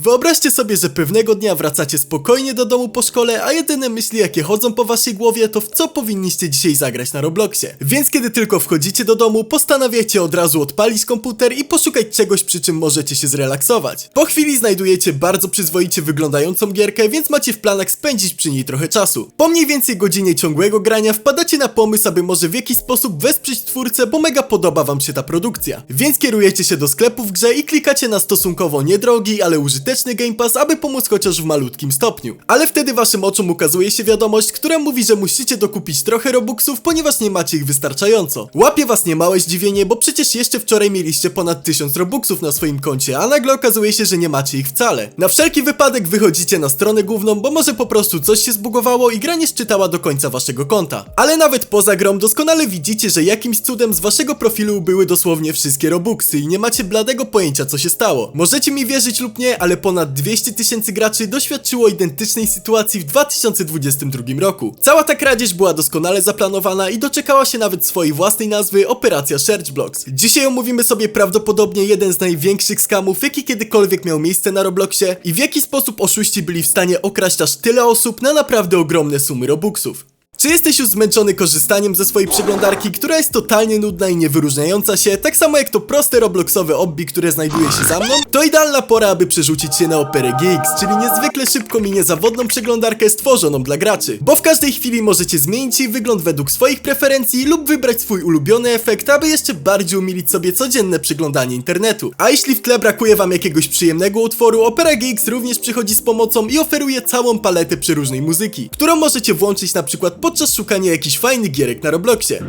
Wyobraźcie sobie, że pewnego dnia wracacie spokojnie do domu po szkole, a jedyne myśli jakie chodzą po waszej głowie to w co powinniście dzisiaj zagrać na Robloxie. Więc kiedy tylko wchodzicie do domu, postanawiacie od razu odpalić komputer i poszukać czegoś przy czym możecie się zrelaksować. Po chwili znajdujecie bardzo przyzwoicie wyglądającą gierkę, więc macie w planach spędzić przy niej trochę czasu. Po mniej więcej godzinie ciągłego grania wpadacie na pomysł, aby może w jakiś sposób wesprzeć twórcę, bo mega podoba wam się ta produkcja. Więc kierujecie się do sklepu w grze i klikacie na stosunkowo niedrogi, ale użyteczny Game Pass, aby pomóc chociaż w malutkim stopniu. Ale wtedy waszym oczom ukazuje się wiadomość, która mówi, że musicie dokupić trochę Robuxów, ponieważ nie macie ich wystarczająco. Łapie was niemałe zdziwienie, bo przecież jeszcze wczoraj mieliście ponad 1000 Robuxów na swoim koncie, a nagle okazuje się, że nie macie ich wcale. Na wszelki wypadek wychodzicie na stronę główną, bo może po prostu coś się zbugowało i gra nie szczytała do końca waszego konta. Ale nawet poza grą doskonale widzicie, że jakimś cudem z waszego profilu ubyły dosłownie wszystkie Robuxy i nie macie bladego pojęcia co się stało. Możecie mi wierzyć lub nie, ale ponad 200 tysięcy graczy doświadczyło identycznej sytuacji w 2022 roku. Cała ta kradzież była doskonale zaplanowana i doczekała się nawet swojej własnej nazwy Operacja Search Blocks. Dzisiaj omówimy sobie prawdopodobnie jeden z największych skamów, jaki kiedykolwiek miał miejsce na Robloxie i w jaki sposób oszuści byli w stanie okraść aż tyle osób na naprawdę ogromne sumy Robuxów. Czy jesteś już zmęczony korzystaniem ze swojej przeglądarki, która jest totalnie nudna i niewyróżniająca się, tak samo jak to proste Robloxowe obbi, które znajduje się za mną? To idealna pora, aby przerzucić się na Operę GX, czyli niezwykle szybką i niezawodną przeglądarkę stworzoną dla graczy. Bo w każdej chwili możecie zmienić jej wygląd według swoich preferencji lub wybrać swój ulubiony efekt, aby jeszcze bardziej umilić sobie codzienne przeglądanie internetu. A jeśli w tle brakuje wam jakiegoś przyjemnego utworu, Opera GX również przychodzi z pomocą i oferuje całą paletę przeróżnej muzyki, którą możecie włączyć na przykład podczas szukania jakichś fajnych gierek na Robloxie.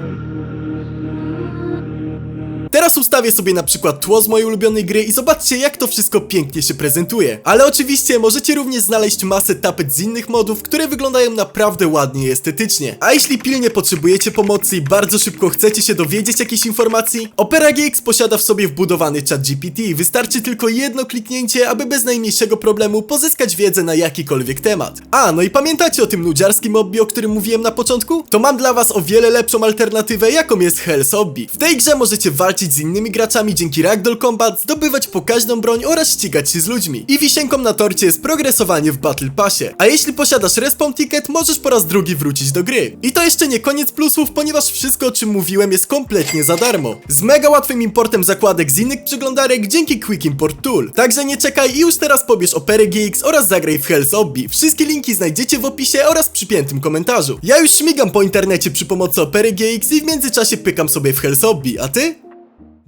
Ustawię sobie na przykład tło z mojej ulubionej gry i zobaczcie jak to wszystko pięknie się prezentuje. Ale oczywiście możecie również znaleźć masę tapet z innych modów, które wyglądają naprawdę ładnie i estetycznie. A jeśli pilnie potrzebujecie pomocy i bardzo szybko chcecie się dowiedzieć jakiejś informacji, Opera GX posiada w sobie wbudowany chat GPT wystarczy tylko jedno kliknięcie, aby bez najmniejszego problemu pozyskać wiedzę na jakikolwiek temat. A, no i pamiętacie o tym nudziarskim obbi, o którym mówiłem na początku? To mam dla was o wiele lepszą alternatywę, jaką jest Hell's Obbi. W tej grze możecie walczyć z innymi graczami dzięki Ragdoll Combat, zdobywać pokaźną broń oraz ścigać się z ludźmi. I wisienką na torcie jest progresowanie w Battle Passie. A jeśli posiadasz respawn ticket, możesz po raz drugi wrócić do gry. I to jeszcze nie koniec plusów, ponieważ wszystko o czym mówiłem jest kompletnie za darmo. Z mega łatwym importem zakładek z innych przeglądarek dzięki Quick Import Tool. Także nie czekaj i już teraz pobierz Operę GX oraz zagraj w Hell's Obbi. Wszystkie linki znajdziecie w opisie oraz przypiętym komentarzu. Ja już śmigam po internecie przy pomocy Opery GX i w międzyczasie pykam sobie w Hell's Obbi, a ty?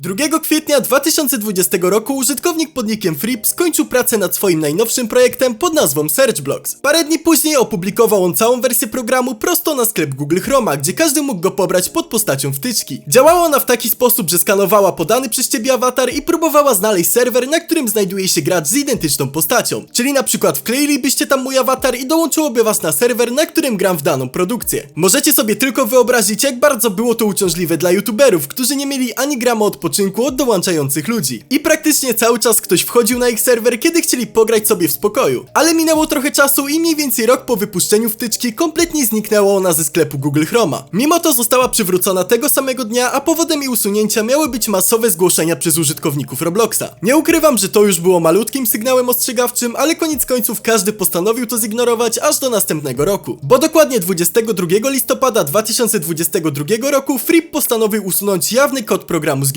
2 kwietnia 2020 roku użytkownik pod nickiem Frip skończył pracę nad swoim najnowszym projektem pod nazwą SearchBlocks. Parę dni później opublikował on całą wersję programu prosto na sklep Google Chroma, gdzie każdy mógł go pobrać pod postacią wtyczki. Działała ona w taki sposób, że skanowała podany przez ciebie awatar i próbowała znaleźć serwer, na którym znajduje się gracz z identyczną postacią. Czyli na przykład wkleilibyście tam mój awatar i dołączyłoby was na serwer, na którym gram w daną produkcję. Możecie sobie tylko wyobrazić, jak bardzo było to uciążliwe dla youtuberów, którzy nie mieli ani grama odpoczynku od dołączających ludzi. I praktycznie cały czas ktoś wchodził na ich serwer, kiedy chcieli pograć sobie w spokoju. Ale minęło trochę czasu i mniej więcej rok po wypuszczeniu wtyczki kompletnie zniknęła ona ze sklepu Google Chroma. Mimo to została przywrócona tego samego dnia, a powodem jej usunięcia miały być masowe zgłoszenia przez użytkowników Robloxa. Nie ukrywam, że to już było malutkim sygnałem ostrzegawczym, ale koniec końców każdy postanowił to zignorować aż do następnego roku. Bo dokładnie 22 listopada 2022 roku Fripp postanowił usunąć jawny kod programu z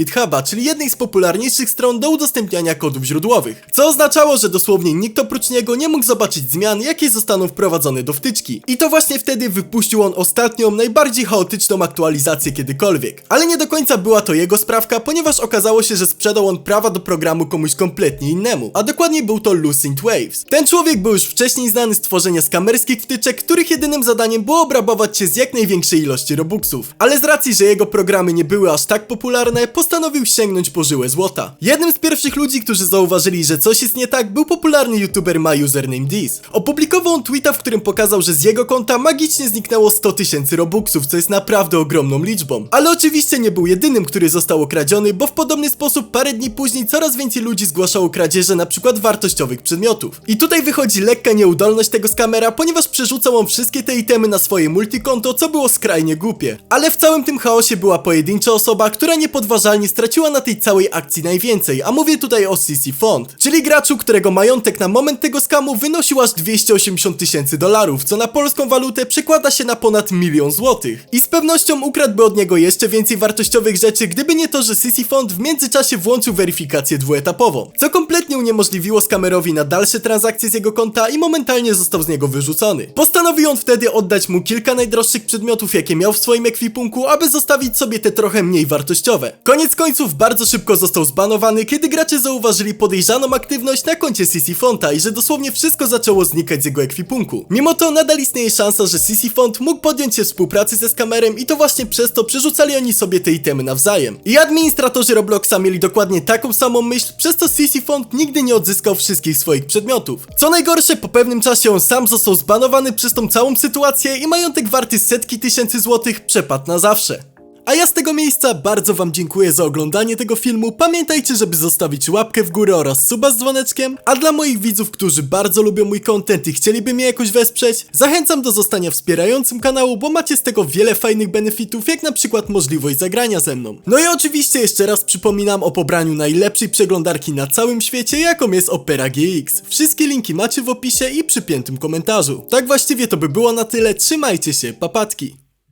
Czyli jednej z popularniejszych stron do udostępniania kodów źródłowych. Co oznaczało, że dosłownie nikt oprócz niego nie mógł zobaczyć zmian, jakie zostaną wprowadzone do wtyczki. I to właśnie wtedy wypuścił on ostatnią, najbardziej chaotyczną aktualizację kiedykolwiek. Ale nie do końca była to jego sprawka, ponieważ okazało się, że sprzedał on prawa do programu komuś kompletnie innemu. A dokładniej był to Lucent Waves. Ten człowiek był już wcześniej znany z tworzenia skamerskich wtyczek, których jedynym zadaniem było obrabować cię z jak największej ilości robuxów. Ale z racji, że jego programy nie były aż tak popularne, postanowił sięgnąć po żyłę złota. Jednym z pierwszych ludzi, którzy zauważyli, że coś jest nie tak, był popularny youtuber My Username This. Opublikował on tweeta, w którym pokazał, że z jego konta magicznie zniknęło 100 tysięcy robuxów, co jest naprawdę ogromną liczbą. Ale oczywiście nie był jedynym, który został okradziony, bo w podobny sposób parę dni później coraz więcej ludzi zgłaszało kradzieże na przykład wartościowych przedmiotów. I tutaj wychodzi lekka nieudolność tego skamera, ponieważ przerzucał on wszystkie te itemy na swoje multikonto, co było skrajnie głupie. Ale w całym tym chaosie była pojedyncza osoba, która niepodważalnie straciła straciła na tej całej akcji najwięcej, a mówię tutaj o CC Font, czyli graczu, którego majątek na moment tego skamu wynosił aż 280 tysięcy dolarów, co na polską walutę przekłada się na ponad milion złotych. I z pewnością ukradłby od niego jeszcze więcej wartościowych rzeczy, gdyby nie to, że CC Font w międzyczasie włączył weryfikację dwuetapową, co kompletnie uniemożliwiło skamerowi na dalsze transakcje z jego konta i momentalnie został z niego wyrzucony. Postanowił on wtedy oddać mu kilka najdroższych przedmiotów, jakie miał w swoim ekwipunku, aby zostawić sobie te trochę mniej wartościowe. Koniec końców bardzo szybko został zbanowany, kiedy gracze zauważyli podejrzaną aktywność na koncie CC Fonta i że dosłownie wszystko zaczęło znikać z jego ekwipunku. Mimo to nadal istnieje szansa, że CC Font mógł podjąć się współpracy ze skamerem i to właśnie przez to przerzucali oni sobie te itemy nawzajem. I administratorzy Robloxa mieli dokładnie taką samą myśl, przez to CC Font nigdy nie odzyskał wszystkich swoich przedmiotów. Co najgorsze, po pewnym czasie on sam został zbanowany przez tą całą sytuację i majątek warty setki tysięcy złotych przepadł na zawsze. A ja z tego miejsca bardzo wam dziękuję za oglądanie tego filmu. Pamiętajcie, żeby zostawić łapkę w górę oraz suba z dzwoneczkiem. A dla moich widzów, którzy bardzo lubią mój content i chcieliby mnie jakoś wesprzeć, zachęcam do zostania wspierającym kanału, bo macie z tego wiele fajnych benefitów, jak na przykład możliwość zagrania ze mną. No i oczywiście jeszcze raz przypominam o pobraniu najlepszej przeglądarki na całym świecie, jaką jest Opera GX. Wszystkie linki macie w opisie i przypiętym komentarzu. Tak właściwie to by było na tyle, trzymajcie się, papatki.